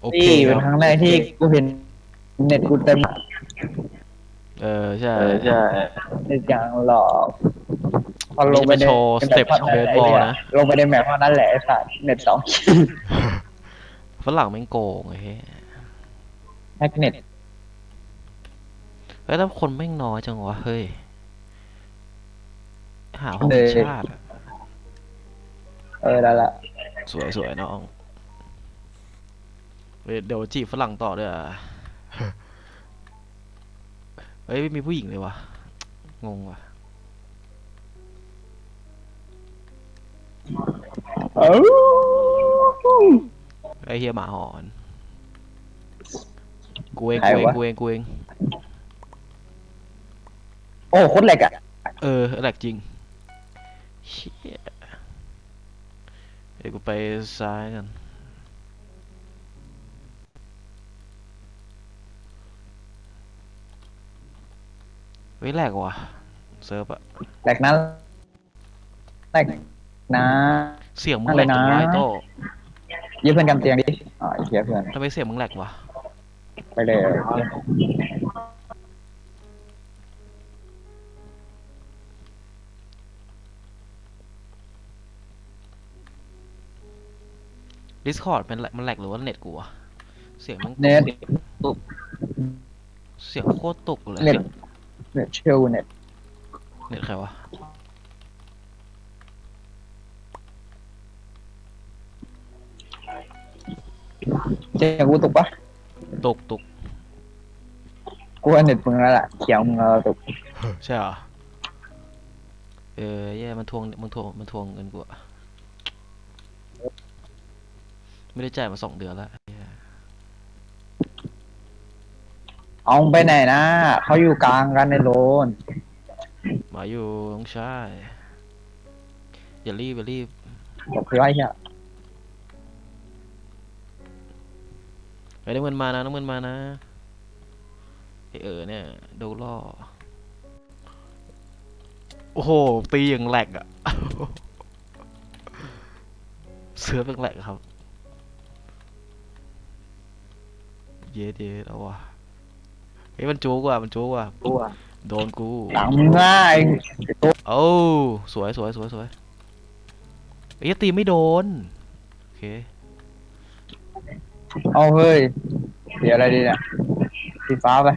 โอเคนี่คเป็นรับครั้งแรกที่กูเห็นเน็ตกูเต็มเออใช่เน็ตอย่างหลอกพอลงไปในโชว์สเต็ปเบสบอลนะ ลงไปในแมปเท่านั้นแหละไอ้สัตว์เน็ตสองฝรั่งแม่งโกงไอ้เฮ้ยแฮกเน็ตเฮ้ยแล้วคนแม่งน้อยจังวะเฮ้ยหาห้องชาติอะเออแล้วล่ะสวยสวยน้อง เฮ้ยเดี๋ยวจีบฝรั่งต่อด้วยอะเฮ้ยไม่มีผู้หญิงเลยวะงงว่ะเอ้าไอ้เฮียหมาหอนกูเองกูเองกูเองกูเองโอ้โคตรแหลกอะ เออแหลกจริงเชี่ยเดี๋ยวกูไปซ้ายกัน เฮ้ยแหลกว่ะเซิร์ฟอะแหลกนั้นแหลกนะ เสียงมึงแหลกจังวะไอ้โต้ยืมเพื่อนกำเตียงดิอ๋อไอ้เหี้ยเพื่อนทำไมเสียงมึงแหลกวะไปเลยดิสคอร์ดมันแหลกมันแหลกหรือว่าเน็ตกูวะเสียงมันเน็ต เสียงโคตรตกเลยเน็ต เน็ตเชลเน็ตเน็ตใครวะเจ๊กูตกปะตกตกกูว่าเน็ตมึงแล้วล่ะเขียวมึงแล้วตกใช่เหรอ เออแย่มันทวงมันทวงมันทวงเงินกูอะไม่ได้จ่ายมาสองเดือนแล้ว เอาไปไหนนะเขาอยู่กลางกันในโลนมาอยู่น้องชายอย่ารีบอย่ารีบบอกคือไอ้เหี้ยไอ้น้ำเงินมานะน้ำเงินมานะไอเออเนี่ยโดนล่อโอ้โหตีอย่างแหลกอะเสือเป็นแหลกครับ เย็ดเย็ดเอาว่ะเฮ้ยมันจูกว่ะมันจูกว่ะกูอะโดนกูหลังมึงง่ายโอ้สวยสวยสวยสวยเอ้ยตีไม่โดนโอเคเอาเฮ้ยเดี๋ยวอะไรดีเนี่ยสีฟ้าไป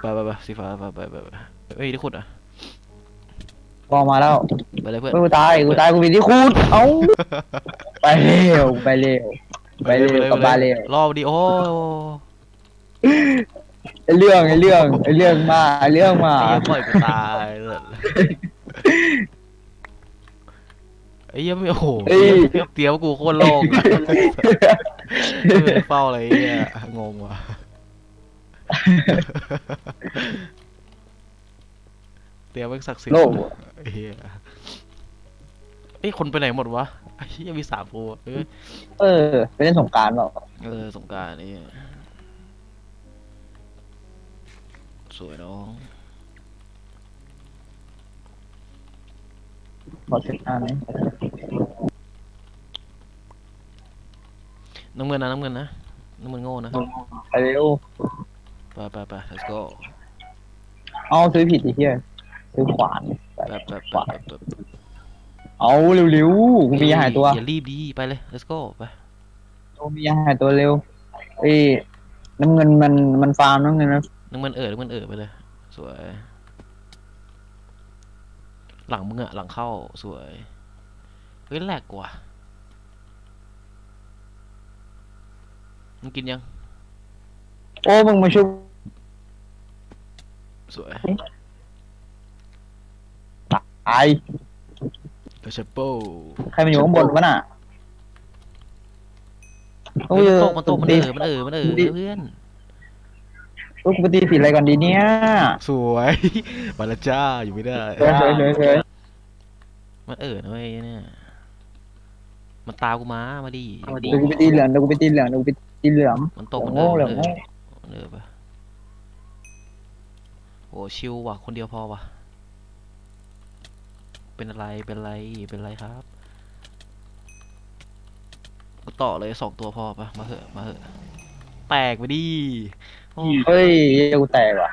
ไปไปไปสีฟ้าไปไปไปไปเอ้ยที่ขุดอะบอลมาแล้วไปเลยเพื่อนเฮ้ยกูตายกูตายกูมีที่คูดเอ้าไปเร็วไปเร็วไปเร็วกลับบ้านเร็วรอบดีโอ้ ไอเรื่องไอเรื่องไอเรื่องมาไอเรื่องมาไอ้เหี้ยปล่อยกูตายเลยไอ้เหี้ยไม่โอ้โหเตรียมเตรียมกูโคตรโล่งไม่ได้เฝ้าอะไรเนี่ยงงว่ะเตรียมไว้ศักดิ์สิทธิ์โลกไอ้เหี้ยเอ้ยคนไปไหนหมดวะไอ้เหี้ยมีสามตัวเอ้ยเออไปเล่นสงกรารเปล่าเออสงกรารนี่ สวยน้องขอเช็คอันนี้น้ำเงินนะน้ำเงินนะน้ำเงินโง่นะไปเร็วไปไปไป let's go เอาซื้อผิดไอ้เหี้ยซื้อขวานแบบแบบแบบแบบแบบเอาเร็วๆกูมียาหายตัวอย่ารีบดีไปเลย let's go ไปกูมียาหายตัวเร็วเอ้ยน้ำเงินมันมันฟาร์มน้ำเงินนะ น้ำเงินเอ่อน้ำเงินเอ่อไปเลย สวย หลังมึงอะหลังเข้าสวย เฮ้ยแหลกกว่ามึงกินยัง โอ้มึงมาช่วยสวยตายกระชับโป้ใครมันอยู่ข้างบนวะน่ะเฮ้ยมันตกมันตกมันเอ่อมันเอ่อมันเอ่อเพื่อน ลูกกูไปตีผิดอะไรก่อนดีเนี่ยสวยมาและจ้าอยู่ไม่ได้ สวยสวยสวยสวยมันเอ่อนะเว้ยเนี่ยมันตามกูมามาดิ เดี๋ยวกูไปตีเหลืองเดี๋ยวกูไปตีเหลืองเดี๋ยวกูไปตีเหลืองมันตกมันโง่เอ่อเหลืองมันโง่เอ่อมันเอ่อปะโอ้ชิวว่ะ คนเดียวพอว่ะ เป็นอะไรเป็นอะไรเป็นอะไรครับกูตต่อเลยสองตัวพอปะมาเหอะมาเหอะแตกไปดิ โอ้เฮ้ยกูแตกว่ะ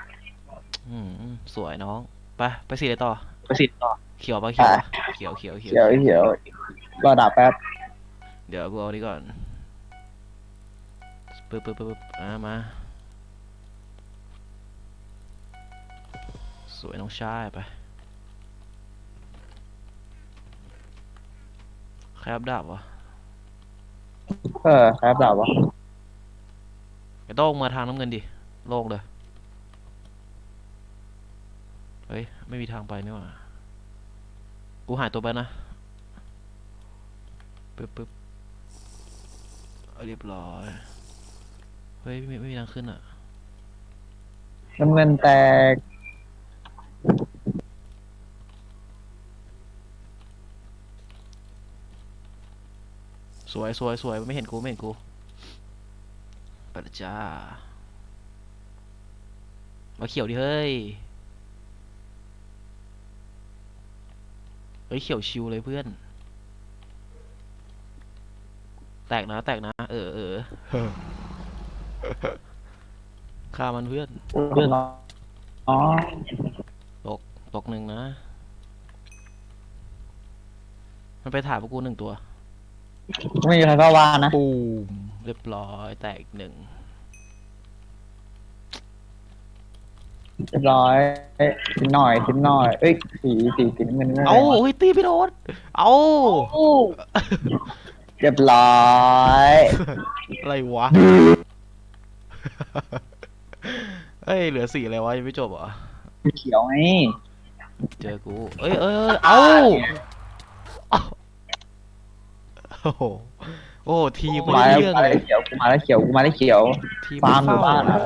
อืมสวยน้อง ไปไปสีอะไรต่อประสิทธิ์ต่อ เขียวปะเขียวปะเขียวเขียวเขียวเขียวเขียวรอดับแป๊บเดี๋ยวกูเอานี่ก่อนปึ๊บปึ๊บปึ๊บปึ๊บอ่ามา สวยน้องชายไปใครรับดาบวะเออครับดับวะ ไอ้โต้งมาทางน้ำเงินดิ โล่งเลย เฮ้ย ไม่มีทางไปนี่หว่า กูหายตัวไปนะ ปึ๊บปึ๊บเอาเรียบร้อย เฮ้ย ไม่ไม่มีทางขึ้นอะ น้ำเงินแตก สวยสวยสวยไม่เห็นกู ไม่เห็นกู ไปละจ้า มาเขียวดิเฮ้ย เฮ้ยเขียวชิวเลยเพื่อน แตกนะแตกนะ เออเออฆ่ามันเพื่อน เพื่อนอ๋อตกหนึ่งนะ มันไปถ่ายพวกกูหนึ่งตัว ไม่มีใครก็ว่านะ ปูมเรียบร้อยแตกอีกหนึ่งเรียบร้อยทิมหน่อยทิมหน่อย เอ้ยสีสีสีน้ำเงินไม่เอาเฮ้ยตีพี่โดนเอาเรียบร้อยอะไรวะเฮ้ยเหลือสี่อะไรวะยังไม่จบเหรอเขียวไงเจอกูเอ้ยเอ้ยเอ้ยเอาเอาโอ้โห โอ้ทีมไม่มาได้แล้วเรื่องมาเลแล้ยวเขียวกูมาแล้วเขียวกูมาแล้วเขียว ทีมฟาร์มหมู่บ้านไเฝ้อะ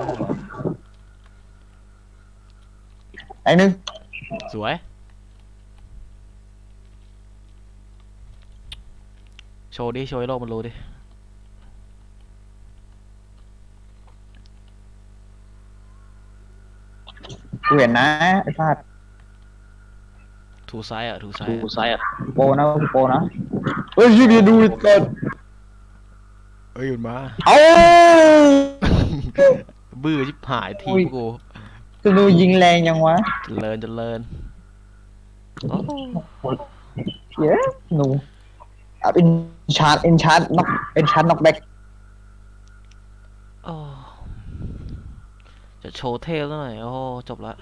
ไอ้หนึงสวย โชว์ดิโชว์ให้โลกมันรู้ดิ กูเห็นนะไอ้พลาดทูไซด์อะทูไซดูด์ไซส์อะโปรนะโปรนะเฮ้ยชื่อดีดูก่อน เอ้ยหยุดมา เอาบื้อชิบหายทีอุ้มยกูจะดูยิงแรงยังวะเจริญเจริญโอ้เย้หนูอะเป็นชาร์จเอ็นชาร์จน็อกเอ็นชาร์จน็อกแบ็กโอ้จะโชว์เทลแล้วหน่อย โอ้จบละ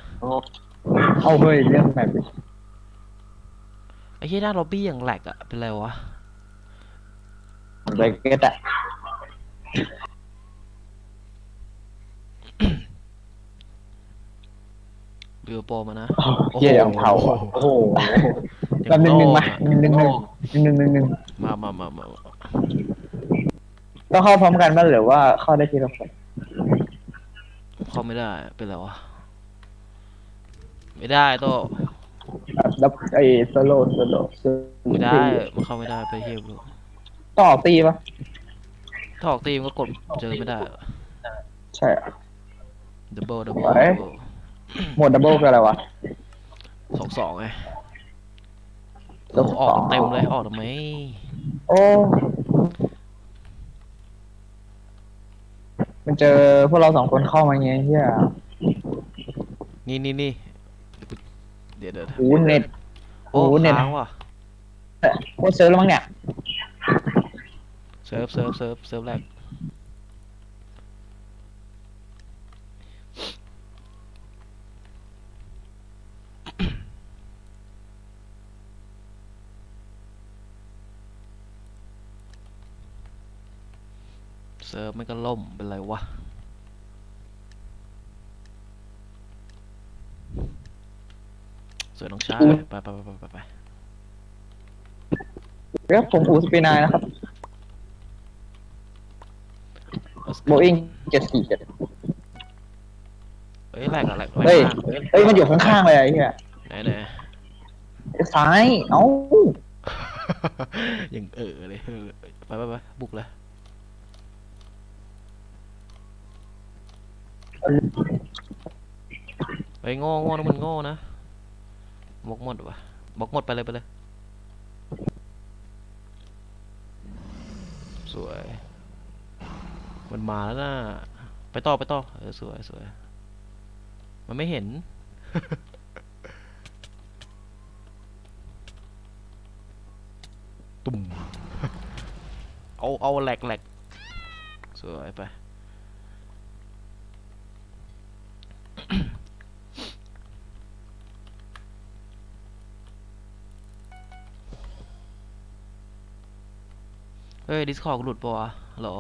เอาเฮ้ยเรื่องแบบไอ้เหี้ยหน้าล็อบบี้อย่างแหลกอะเป็นไรวะ แบ็กเก็ตอะ เรือโปรมานะเฮียอย่างเผาอะโอ้โหแป๊บนึงหนึ่งมาหนึ่งหนึ่งหนึ่งหนึ่งหนึ่งหนึ่งมามามามาต้องเข้าพร้อมกันบ้างหรือว่าเข้าได้ทีละคนเข้าไม่ได้ เป็นไรวะ ไม่ได้โตแบบดับไอ้โซโล่โซโล่โซโล่ไม่ได้มันเข้าไม่ได้ไปเฮียบลูต่อตีปะ ถ้าออกตีมนก็กดเจอไม่ได้ใช่อะดับเบิลดับเบิลไหวโหมดดับเบิลคืออะไรวะสองสองไงสองสองออกเต็มเลยออกทำไมโอ้มันเจอพวกเราสองคนเข้ามาไงเฮียนี่นี่นี่เดี๋ยวเดี๋ยวหูเน็ตโอ้โอ้เน็ตค้างว่ะโคตรเซิร์ฟแล้วมั้งเนี่ย เซิร์ฟเซิร์ฟเซิร์ฟเซิร์ฟแรกเซิร์ฟไม่ก็ล่ม เป็นไรวะสวยน้องชายไปไปไปไปไปไปเดี๋ยวผมอูสปีนายนะครับ Let's โบ go อิงเจ็ดสี่เจ็ดเฮ้ยแหลกอะแหลกแหลกเฮ้ยมากเฮ้ยมันอยู่ข้างๆเลยไอ้เหี้ยไหนไหนไอ้ซ้ายเอ้ายังเออเลยเออไปไปไปบุกเลยไปโง่โง่นะมันโง่นะบล็อกหมดวะบล็อกหมดไปเลยไปเลย สวย มันมาแล้วนะไปต่อไปต่อเออสวยสวยมันไม่เห็น ตุ่มเอาเอาแหลกแหลกสวยไปเฮ้ยดิสคอร์ดหลุดปะวะเหรอ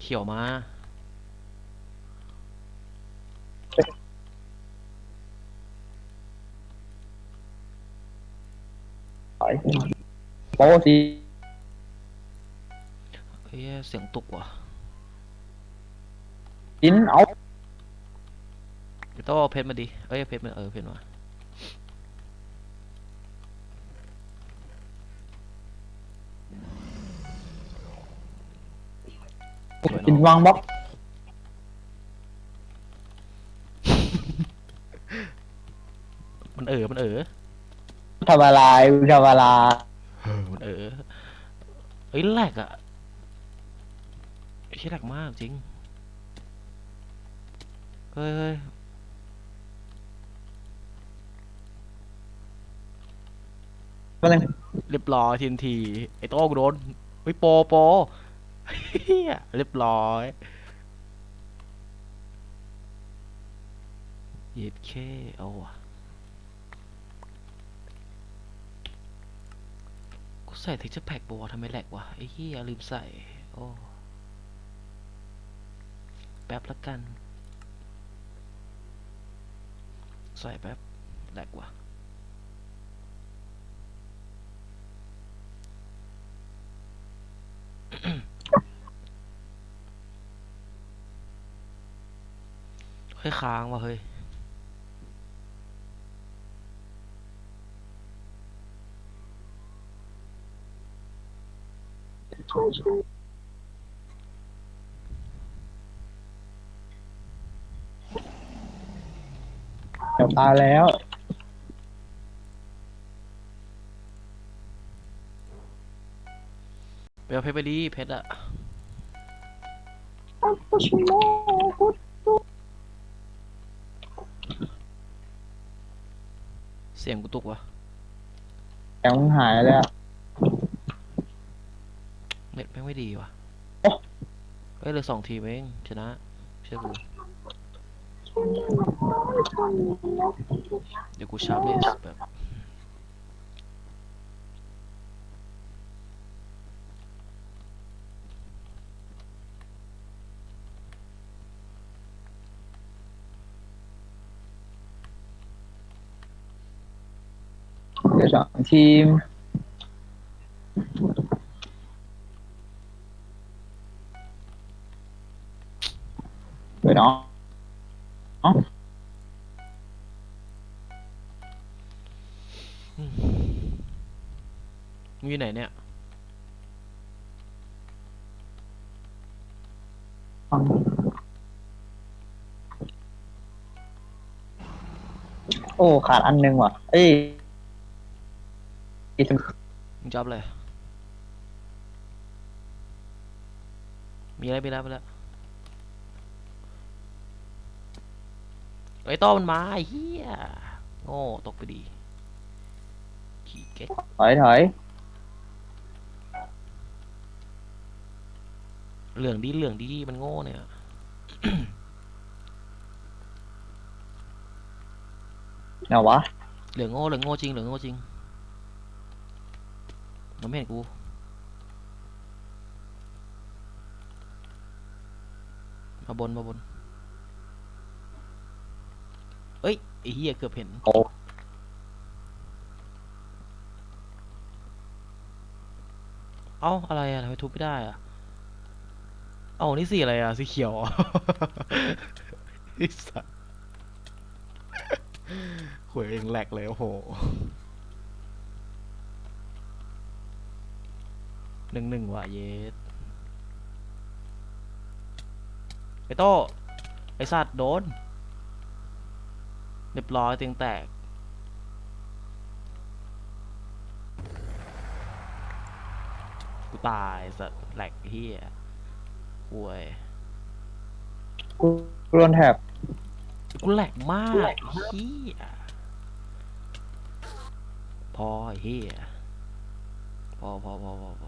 เขียวมา โป๊สีเฮ้ยเสียงตุกว่ะกินเอาต้องเอาเพชรมาดิเอ้ยเพชรมาเออเพชรมา สวยกินเนาะวางบล็อกมันเออมันเออทำอะไรทำอะไรเออมันเออเอ้ยแหลกอะใช่แหลกมากจริง เฮ้ยเฮ้ยมาเลยเรียบร้อยทีนทีไอ้โต้กูโดนเฮ้ยโปรโปร เรียบร้อยเย็ดเคเอาว่ะกูใส่ texture pack ปะวทำไมแหลกวะไอ้เฮียลืมใส่ โอ้ แป๊บละกัน ใส่แป๊บแหลกว่ะ เฮ้ยค้างว่ะเฮ้ยเดี๋ยวตายแล้ว ไปเอาเพชรไปดีเพชรอะเสียงกูตุกวะแข็งหายเลยอะเน็ตแม่งไม่ดีวะโอ้เฮ้ยเหลือสองทีมเองชนะเชื่อกูเดี๋ยวกูชาร์ปเลสแบบ สองทีมเดี๋ยวน้องมึงอยู่ไหนเนี่ยโอ้ ขาดอันหนึงว่ะ เอ้ย อีกมึงจับเลย มีอะไรไปแล้วไปแล้วไอ้ยโต้มันมาไอ้เฮียโง่ตกไปดีขี้เก๊กถอยถอยเหลืองดีเหลืองดีมันโง่เนี่ยเดี๋ยววะเหลืองโง่เหลืองโง่จริงเหลืองโง่จริง มันไม่เห็นกูมาบนมาบนเอ้ยไอ้เหี้ยเกือบเห็น โอ้เอ้าอะไรอะทำไมทุบไม่ได้อะเอ้านี่สีอะไรอะสีเขียวเหรอไอ้สัสหวยเองแหลกเลยโอ้โห หนึ่งหนึ่งว่ะเยสไอโต้ไอสัตว์โดน เรียบร้อยเตียงแตก กูตายสัตว์แหลกเฮียห่วยกูโดนแถบกูแหลกมากเฮียพอเฮียพอพอพอพอ